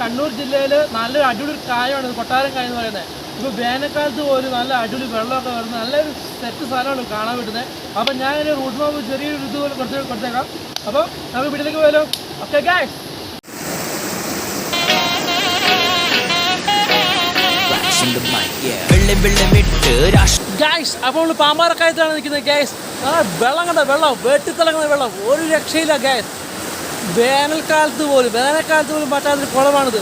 കണ്ണൂർ ജില്ലയിൽ നല്ല അടിപൊളി കായമാണ് കൊട്ടാരം കായ എന്ന് പറയുന്നത്. ഇപ്പോൾ വേനൽക്കാലത്ത് പോലും നല്ല അടിപൊളി വെള്ളമൊക്കെ വരുന്നത് നല്ലൊരു സെറ്റ് സ്ഥലമാണ് കാണാൻ പറ്റുന്നത്. അപ്പോൾ ഞാൻ ഒരു റൂട്ട് മാപ്പ് ചെറിയൊരു ഇത് പോലെ കൊടുത്ത് കൊടുത്തേക്കാം. അപ്പോൾ നമുക്ക് വീട്ടിലേക്ക് പോയാലോ? ഓക്കെ ഗായ്സ് അപ്പൊ അപ്പോൾ പാമ്പാറക്കായത്താണ് നിൽക്കുന്നത് ഗായ്സ് ആ വെള്ളം കണ്ട? വെള്ളം വെട്ടിത്തിളങ്ങുന്ന വെള്ളം. ഒരു രക്ഷയില്ല ഗായ്സ് വേനൽക്കാലത്ത് പോലും വേനൽക്കാലത്ത് പോലും പറ്റാത്തൊരു കുളമാണിത്.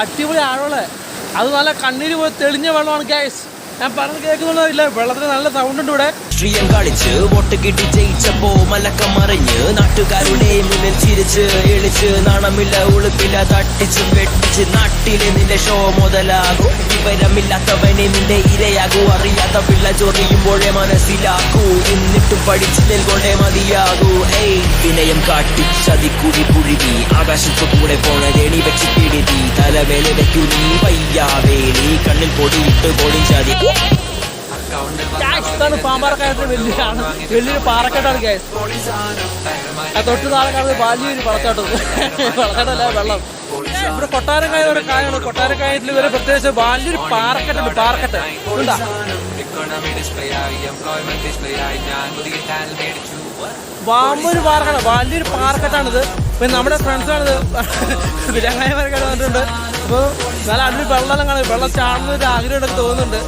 അടിപൊളി ആഴമുള്ള അത് നല്ല കണ്ണീര് പോയി തെളിഞ്ഞ വെള്ളമാണ് ഗ്യാസ് ഞാൻ പറഞ്ഞു കേൾക്കുന്നുണ്ടോ വെള്ളത്തിന് നല്ല സൗണ്ട് ഉണ്ട് ഇവിടെ. രാഷ്ട്രീയം കളിച്ച് വോട്ട് കിട്ടി ജയിച്ചപ്പോ മലക്കം മറിഞ്ഞ് നാട്ടുകാരുടെ മുന്നിൽ ചിരിച്ച് എളിച്ച് നാണമില്ല ഉളുപ്പില്ല തട്ടിച്ച് വെട്ടിച്ച് നാട്ടിലെ നിന്റെ ഷോ മുതലാകൂ. വിവരമില്ലാത്തവനെ നിന്റെ ഇരയാകൂ. അറിയാത്ത പിള്ള ചൊറിയുമ്പോഴേ മനസ്സിലാക്കൂ. എന്നിട്ടും പഠിച്ചതിൽ കൊണ്ടേ മതിയാകൂ. ഏയ് വിനയം കാട്ടി ചതിക്കുഴി പുഴുകി. ആകാശത്തു കൂടെ പോണ രേണി വെച്ച് പിടിതി തലവേല വെക്കൂ നീ വയ്യാവേലി കണ്ണിൽ പൊടിയിട്ട് പൊടിഞ്ചാതി ഗായ്സ് ഇതാണ് പാമ്പാറക്കായത്തിന് വലിയ വലിയൊരു പാറക്കെട്ടാണ് ഗായ്സ് തൊട്ട് താഴെ കാണുന്നത് വലിയൊരു വെള്ളച്ചാട്ടം വളക്കാട്ടല്ല വെള്ളം. ഇവിടെ കൊട്ടാരക്കായ ഒരു കായാണ്. കൊട്ടാരക്കായത്തിൽ ഒരു പ്രത്യേകിച്ച് വലിയൊരു പാറക്കെട്ടുണ്ട് പാറക്കെട്ട്. ഉണ്ടാ വാമ്പൊരു പാർക്കാണ് വലിയൊരു പാർക്കറ്റാണിത് പിന്നെ നമ്മുടെ ഫ്രണ്ട്സാണിത് വിലങ്ങായമാരൊക്കെ വന്നിട്ടുണ്ട്. അപ്പോൾ നല്ല അടിപൊളി വെള്ളം കാണും. വെള്ളം ചാടുന്ന ഒരു ആഗ്രഹമൊക്കെ തോന്നുന്നുണ്ട്.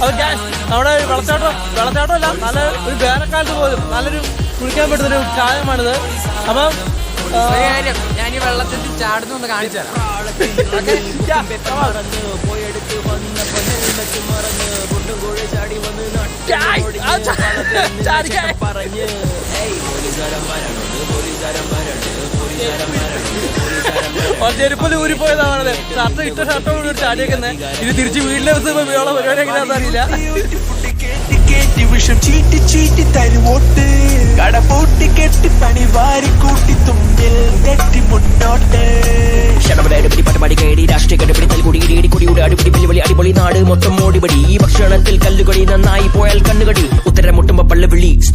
അപ്പോൾ ഞാൻ നമ്മുടെ വെള്ളച്ചാട്ടം വെള്ളച്ചാട്ടം അല്ല നല്ല ഒരു വേനൽക്കാലത്ത് പോലും നല്ലൊരു കുളിക്കാൻ പറ്റുന്ന ഒരു കായമാണിത് അപ്പം ഞാൻ ഈ വെള്ളത്തിൽ ചാടുന്നു ഒന്ന് കാണിച്ചു തരാം. ചാ- ഊരി ചെരുപ്പിൽ ഊരിപ്പോയതാ പറഞ്ഞത് ഷർട്ട് ഇട്ട ഷർട്ട് കൂടി ഒരു ചാടിയേക്കുന്നത് ഇത് തിരിച്ച് വീട്ടിലെ ദിവസം വീള പരിപാടി എങ്ങനെയാണെന്ന് അറിയില്ല. വിഷം ചീറ്റി ചീറ്റി തരുവോട്ട് കട പൂട്ടി കെട്ടി പണി വാരി കൂട്ടി തുമ്പിൽ തെറ്റി മുന്നോട്ട് ക്ഷണമട അടിപൊളി പട്ടപാടി കേടി രാഷ്ട്രീയ കടുപിടി തൽകുടി ഇടി കുടിയുടെ അടിപിടി വെല്ലുവിളി അടിപൊളി നാട് മൊത്തം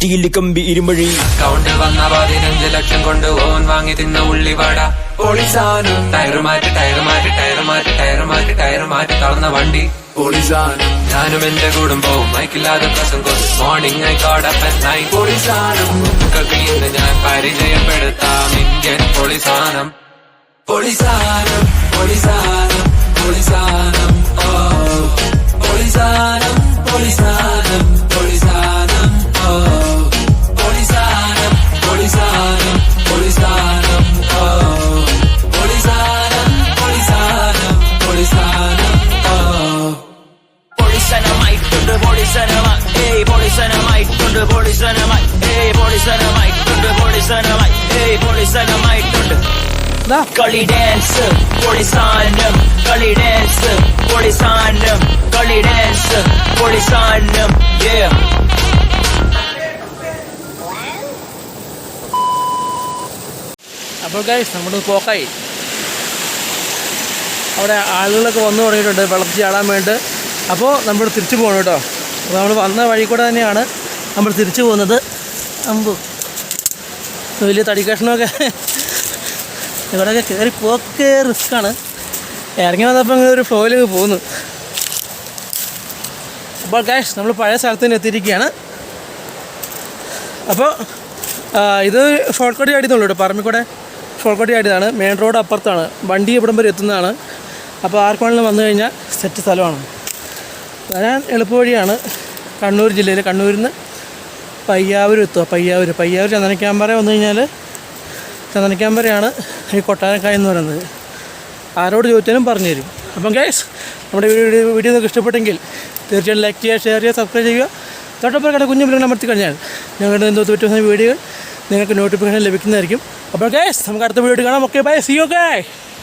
സ്റ്റീൽ കമ്പി ഇരുമഴി അക്കൗണ്ടിൽ വന്ന പതിനഞ്ച് ലക്ഷം കൊണ്ട് ഓൻ വാങ്ങി തിന്ന ഉള്ളിവാട. പൊളിസാനും ടയർ മാറ്റി ടയർ മാറ്റി ടയർ മാറ്റി ടയർ മാറ്റി ടയർ മാറ്റി തളർന്ന വണ്ടി. പൊളിസാനും ഞാനും എന്റെ കുടുംബവും മൈക്കില്ലാതെ പ്രസംഗം morning I code up at night പൊളിസാനും ഇന്ന് ഞാൻ പരിചയപ്പെടുത്താം ഇന്ത്യൻ പൊളിസാനം. പൊളിസാനം പൊളിസാനം പൊളിസാനം ഓ. പൊളിസാനും പൊളിസാനും. ദാ, കളി ഡാൻസ് പൊളിസാനം കളി ഡാൻസ് പൊളിസാനം കളി ഡാൻസ് പൊളിസാനം yeah. അപ്പോൾ ഗൈസ് നമ്മുടെ പോക്കായി. അവിടെ ആളുകളൊക്കെ വന്നു തുടങ്ങിയിട്ടുണ്ട് വെള്ളത്തിൽ ചാടാൻ വേണ്ടി. അപ്പോൾ നമ്മൾ തിരിച്ചു പോകണം കേട്ടോ. അപ്പോൾ നമ്മൾ വന്ന വഴി കൂടെ തന്നെയാണ് നമ്മൾ തിരിച്ചു പോകുന്നത്. അമ്പു. വലിയ തടി കഷ്ണമൊക്കെ ഇവിടെയൊക്കെ കയറി പോക്കെ റിസ്ക്കാണ്. ഇറങ്ങി വന്നപ്പോൾ ഇങ്ങനെ ഒരു ഫ്ലോയിലൊക്കെ പോകുന്നു അപ്പോൾ ഗൈസ് നമ്മൾ പഴയ സ്ഥലത്ത് തന്നെ എത്തിയിരിക്കുകയാണ്. അപ്പോൾ ഇത് ഷോർട്ട് കട്ട് ചാടിയതുള്ളൂ കേട്ടോ. പറമ്പിക്കൂടെ ഷോർട്ട് മെയിൻ റോഡ് അപ്പുറത്താണ്. വണ്ടി ഇവിടം വരെ എത്തുന്നതാണ്. അപ്പോൾ ആർക്കാണെങ്കിലും വന്നു കഴിഞ്ഞാൽ സെറ്റ് സ്ഥലമാണ്. വരാൻ എളുപ്പവഴിയാണ് കണ്ണൂർ ജില്ലയിൽ കണ്ണൂരിൽ നിന്ന് പയ്യാവൂർ എത്തുക പയ്യാവൂർ പയ്യാവൂർ ചന്ദനക്കാമ്പറ വന്നു കഴിഞ്ഞാൽ ചന്ദനക്കാമ്പറയാണ് ഈ കൊട്ടാരക്കായ എന്ന് പറയുന്നത്. ആരോട് ചോദിച്ചാലും പറഞ്ഞു തരും. അപ്പം ഗൈസ് നമ്മുടെ വീഡിയോ വീഡിയോ നിങ്ങൾക്ക് ഇഷ്ടപ്പെട്ടെങ്കിൽ തീർച്ചയായും ലൈക്ക് ചെയ്യുക ഷെയർ ചെയ്യുക സബ്സ്ക്രൈബ് ചെയ്യുക. തൊട്ടപ്പുറം കട കുഞ്ഞു ബില്ലുകൾ അമർത്തി കഴിഞ്ഞാൽ ഞങ്ങളുടെ എന്തോ വ്യത്യസ്ത വീഡിയോകൾ നിങ്ങൾക്ക് നോട്ടിഫിക്കേഷൻ ലഭിക്കുന്നതായിരിക്കും. അപ്പോൾ ഗൈസ് നമുക്ക് അടുത്ത വീഡിയോ കാണാം. Okay bye C okay